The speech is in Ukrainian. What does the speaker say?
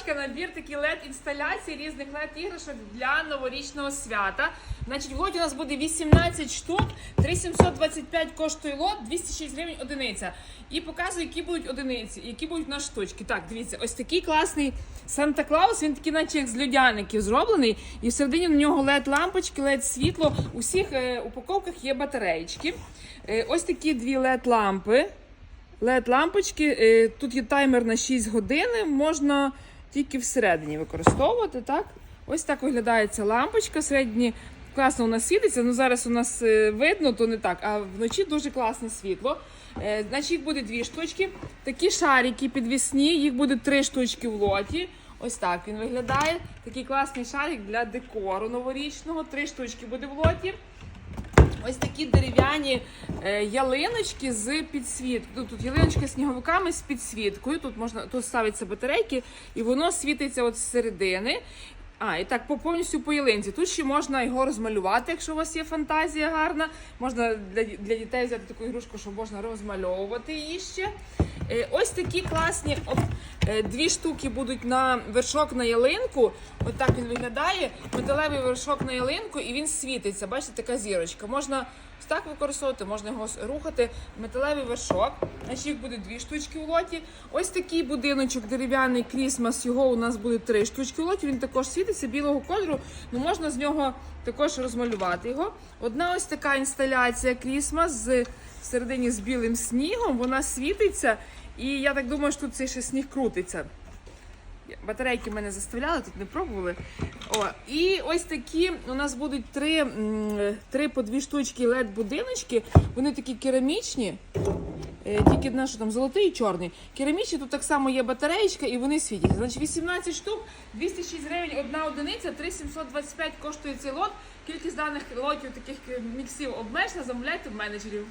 лампочка, набір такі led інсталяцій різних led іграшок для новорічного свята. Значить, в лоті у нас буде 18 штук, 3725 коштує лот, 206 гривень одиниця. І показую, які будуть одиниці, які будуть на штучки. Так, дивіться, ось такий класний Санта Клаус, він такий, наче як з льодяників зроблений. І всередині на нього led лампочки, led світло. У всіх е, упаковках є батареєчки. Е, ось такі дві led лампи. led лампочки. Е, Тут є таймер на 6 годин, можна тільки всередині використовувати. Так? Ось так виглядає ця лампочка. Всередині класно у нас світиться. Ну зараз у нас е, видно, то не так, а вночі дуже класне світло. Е, Значить, їх буде дві штучки. Такі шарики підвісні, їх буде три штучки в лоті. Ось так він виглядає. Такий класний шарик для декору новорічного. Три штучки буде в лоті. Ось такі дерев'яні е, ялиночки з підсвіткою. Тут ялиночки з сніговиками з підсвіткою. Тут можна тут ставиться батарейки, і воно світиться от з середини. А, і так по повністю по ялинці. Тут ще можна його розмалювати, якщо у вас є фантазія гарна. Можна для, для дітей взяти таку ігрушку, що можна розмальовувати її ще. Е, Ось такі класні е, дві штуки будуть на вершок на ялинку. От так він виглядає. Металевий вершок на ялинку, і він світиться. Бачите, така зірочка. Можна ось так використовувати, можна його рухати. Металевий вершок. Значить, їх буде дві штучки в лоті. Ось такий будиночок дерев'яний крісмас. Його у нас буде три штучки в лоті. Він також світиться білого кольору. Ну можна з нього також розмалювати його. Одна ось така інсталяція крісмас з всередині з білим снігом. Вона світиться. І я так думаю, що тут цей ще сніг крутиться. Батарейки мене заставляли, тут не пробували. О, і ось такі у нас будуть три, три по дві штучки led будиночки. Вони такі керамічні. Е, Тільки одна, що там золотий і чорний. Керамічні, тут так само є батареєчка і вони світять. Значить, 18 штук, 206 гривень одна одиниця, 3725 коштує цей лот. Кількість даних лотів таких е, міксів обмежена, замовляйте в менеджерів.